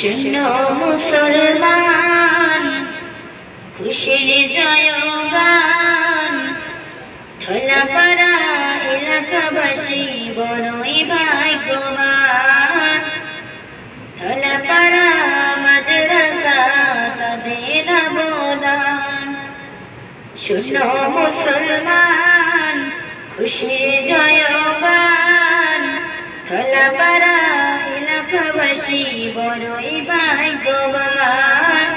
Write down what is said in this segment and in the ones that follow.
শূন্য মুসলমান, খুশির জয়গান। ধলাপাড়া এলাকাবাসী বড়ই ভাগ্যবান। ধলাপাড়া মাদ্রাসা তাদের অবদান। শূন্য মুসলমান, খুশির জয়গান। ধলাপাড়া বড়ই ভাগ্যবান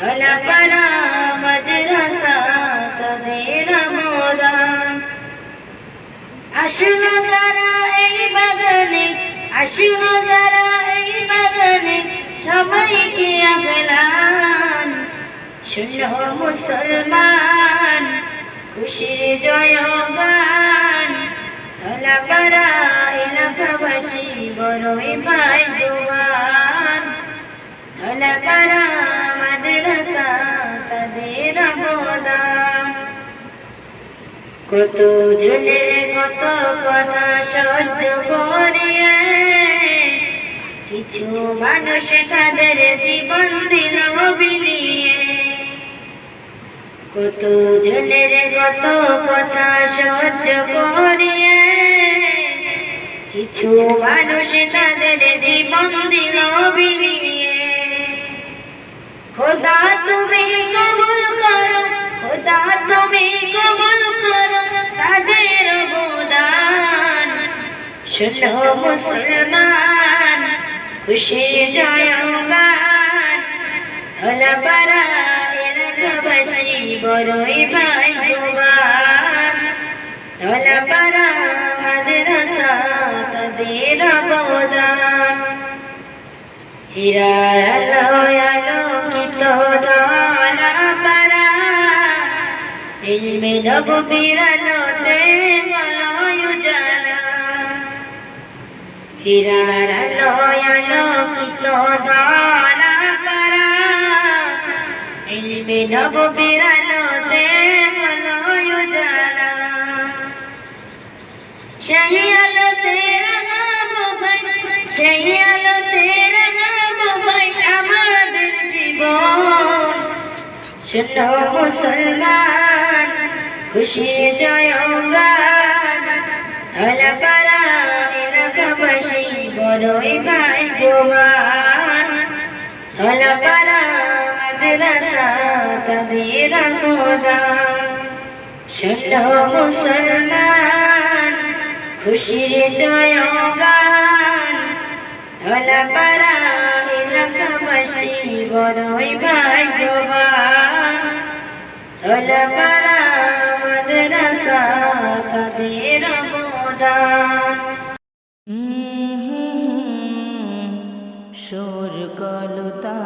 ধলাপাড়া মাদ্রাসা তাদের আসলো যারা এই বাগানে আসলো যারা এই বাগানে সবাইকে আগলান শূন্য মুসলমান, খুশির জয়গান কত জনের কত কথা সহ্য করিয়ে কিছু মানুষ তাদের জীবন দিল বিলিয়ে কত জনের কত কথা সহ্য করিয়ে কিছু মানুষ তাদের জীবন দিল বিলিয়ে। খোদা, তুমি কবুল করো। খোদা, তুমি কবুল করো তাদের অবদান। শোনো মুসলমান, খুশি জয়গান ধলাপাড়া এলাকাবাসী বড়ই ভাগ্যবান। ধলাপাড়া মাদ্রাসা তাদের অবদান। ধলা ইলমে নববীর আলোতে মলয় উজালা হীরার আলোয় আলোকিত ধলা পারা ইলমে নববীর আলোতে মলয় উজালা সেই আলোতে রাঙাবো সেই শোনো মুসলমান, খুশি জয়গান। ধলাপাড়া এলাকাবাসী বড়ই ভাগ্যবান। ধলাপাড়া মাদ্রাসা তাদের অবদান শোনো মুসলমান খুশির জয়গান। ধলাপাড়া এলাকাবাসী বড়ই ভাগ্যবান। সুর কলতা